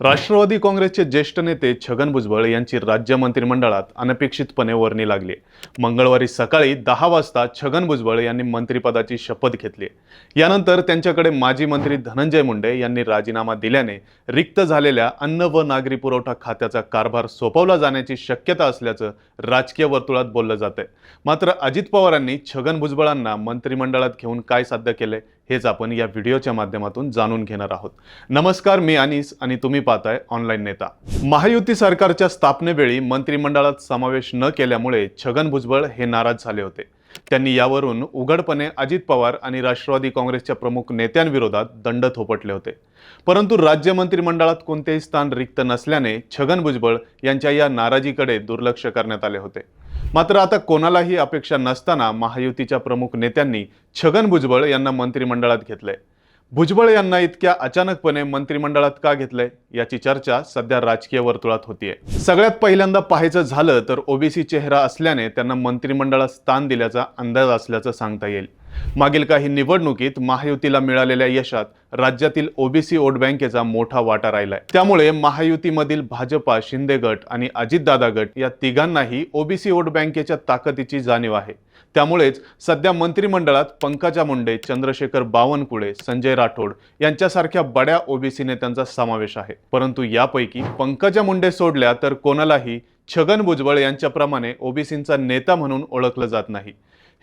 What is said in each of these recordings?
राष्ट्रवादी काँग्रेसचे ज्येष्ठ नेते छगन भुजबळ यांची राज्य मंत्रिमंडळात अनपेक्षितपणे वर्णी लागली. मंगळवारी सकाळी दहा वाजता छगन भुजबळ यांनी मंत्रिपदाची शपथ घेतली. यानंतर त्यांच्याकडे माजी मंत्री धनंजय मुंडे यांनी राजीनामा दिल्याने रिक्त झालेल्या अन्न व नागरी पुरवठा खात्याचा कारभार सोपवला जाण्याची शक्यता असल्याचं राजकीय वर्तुळात बोललं जातंय. मात्र अजित पवारांनी छगन भुजबळांना मंत्रिमंडळात घेऊन काय साध्य केले हेच आपण या व्हिडिओच्या माध्यमातून जाणून घेणार आहोत. नमस्कार मी अनिस आणि तुम्ही पाहताय ऑनलाईन नेता. महायुती सरकारच्या स्थापनेवेळी मंत्रिमंडळात समावेश न केल्यामुळे छगन भुजबळ हे नाराज झाले होते. त्यांनी यावरून उघडपणे अजित पवार आणि राष्ट्रवादी काँग्रेसच्या प्रमुख नेत्यांविरोधात दंड थोपटले होते. परंतु राज्य मंत्रिमंडळात कोणतेही स्थान रिक्त नसल्याने छगन भुजबळ यांच्या या नाराजीकडे दुर्लक्ष करण्यात आले होते. मात्र आता कोणालाही अपेक्षा नसताना महायुतीच्या प्रमुख नेत्यांनी छगन भुजबळ यांना मंत्रिमंडळात घेतलंय. भुजबळ यांना इतक्या अचानकपणे मंत्रिमंडळात का घेतलंय याची चर्चा सध्या राजकीय वर्तुळात होतीये. सगळ्यात पहिल्यांदा पाहायचं झालं तर ओबीसी चेहरा असल्याने त्यांना मंत्रिमंडळात स्थान दिल्याचा अंदाज असल्याचं सांगता येईल. मागील काही निवडणुकीत महायुतीला मिळालेल्या यशात राज्यातील ओबीसी वोट बँकेचा मोठा वाटा राहिलाय. त्यामुळे महायुतीमधील भाजपा शिंदे गट आणि अजितदादा गट या तिघांनाही ओबीसी वोट बँकेच्या ताकदीची जाणीव आहे. त्यामुळेच सध्या मंत्रिमंडळात पंकजा मुंडे चंद्रशेखर बावनकुळे संजय राठोड यांच्यासारख्या बड्या ओबीसी नेत्यांचा समावेश आहे. परंतु यापैकी पंकजा मुंडे सोडल्या तर कोणालाही छगन भुजबळ यांच्याप्रमाणे ओबीसींचा नेता म्हणून ओळखलं जात नाही.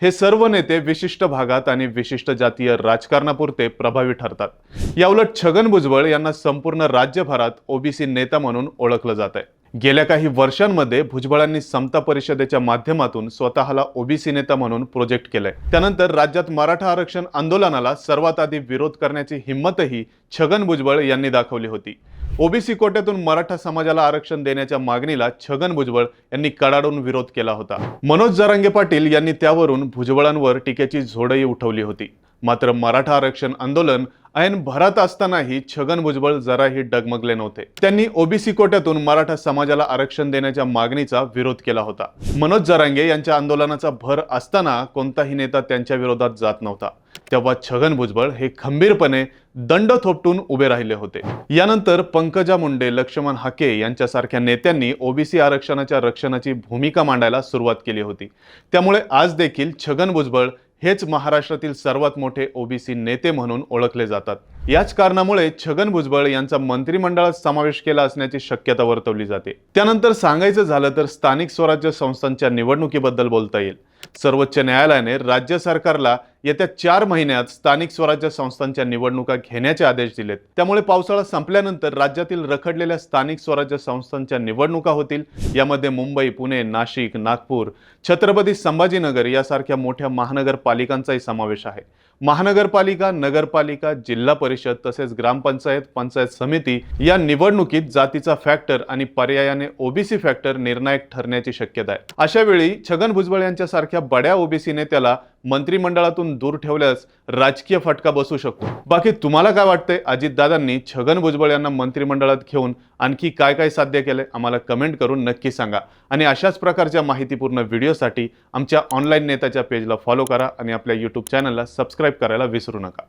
हे सर्व नेते विशिष्ट भागात आणि विशिष्ट जातीय राजकारणापुरते प्रभावी ठरतात. याउलट छगन भुजबळ यांना संपूर्ण राज्यभरात ओबीसी नेता म्हणून ओळखलं जात आहे गेल्या काही वर्षांमध्ये भुजबळांनी समता परिषदेच्या माध्यमातून स्वतःला ओबीसी नेता म्हणून प्रोजेक्ट केलंय. त्यानंतर राज्यात मराठा आरक्षण आंदोलनाला सर्वात आधी विरोध करण्याची हिंमतही छगन भुजबळ यांनी दाखवली होती. ओबीसी कोट्यातून मराठा समाजाला आरक्षण देण्याच्या मागणीला छगन भुजबळ यांनी कडाडून विरोध केला होता. मनोज जरांगे पाटील यांनी त्यावरून भुजबळांवर टीकेची झोडही उठवली होती. मात्र मराठा आरक्षण आंदोलन ऐन भरात असतानाही छगन भुजबळ जराही डगमगले नव्हते. त्यांनी ओबीसी कोट्यातून मराठा समाजाला आरक्षण देण्याच्या मागणीचा विरोध केला होता. मनोज जरांगे यांच्या आंदोलनाचा भर असताना कोणताही नेता त्यांच्या विरोधात जात नव्हता. तेव्हा छगन भुजबळ हे खंबीरपणे दंड थोपटून उभे राहिले होते. यानंतर पंकजा मुंडे लक्ष्मण हाके यांच्यासारख्या नेत्यांनी ओबीसी आरक्षणाच्या रक्षणाची भूमिका मांडायला सुरुवात केली होती. त्यामुळे आज देखील छगन भुजबळ हेच महाराष्ट्रातील सर्वात मोठे ओबीसी नेते म्हणून ओळखले जातात. याच कारणामुळे छगन भुजबळ यांचा मंत्रिमंडळात समावेश केला असण्याची शक्यता वर्तवली जाते. त्यानंतर सांगायचं झालं तर स्थानिक स्वराज्य संस्थांच्या निवडणुकीबद्दल बोलता येईल. सर्वोच्च न्यायालयाने राज्य सरकारला येत्या चार महिन्यात स्थानिक स्वराज्य संस्थांच्या निवडणुका घेण्याचे आदेश दिलेत. त्यामुळे पावसाळा संपल्यानंतर राज्यातील रखडलेल्या स्थानिक स्वराज्य संस्थांच्या निवडणुका होतील. यामध्ये मुंबई पुणे नाशिक नागपूर छत्रपती संभाजीनगर यासारख्या मोठ्या महानगरपालिकांचाही समावेश आहे. महानगरपालिका नगरपालिका जिल्हा परिषद तसेच ग्रामपंचायत पंचायत समिती या निवडणुकीत जातीचा फॅक्टर आणि पर्यायाने ओबीसी फॅक्टर निर्णायक ठरण्याची शक्यता आहे. अशा वेळी छगन भुजबळ यांच्यासारख्या बड्या ओबीसी नेत्याला मंत्रिमंडळातून दूर ठेवल्यास राजकीय फटका बसू शकतो. बाकी तुम्हाला काय वाटतंय? अजितदादांनी छगन भुजबळ यांना मंत्रिमंडळात घेऊन आणखी काय काय साध्य केलंय? आम्हाला कमेंट करून नक्की सांगा. आणि अशाच प्रकारच्या माहितीपूर्ण व्हिडिओसाठी आमच्या ऑनलाईन नेत्याच्या पेजला फॉलो करा आणि आपल्या यूट्यूब चॅनलला सबस्क्राईब करायला विसरू नका.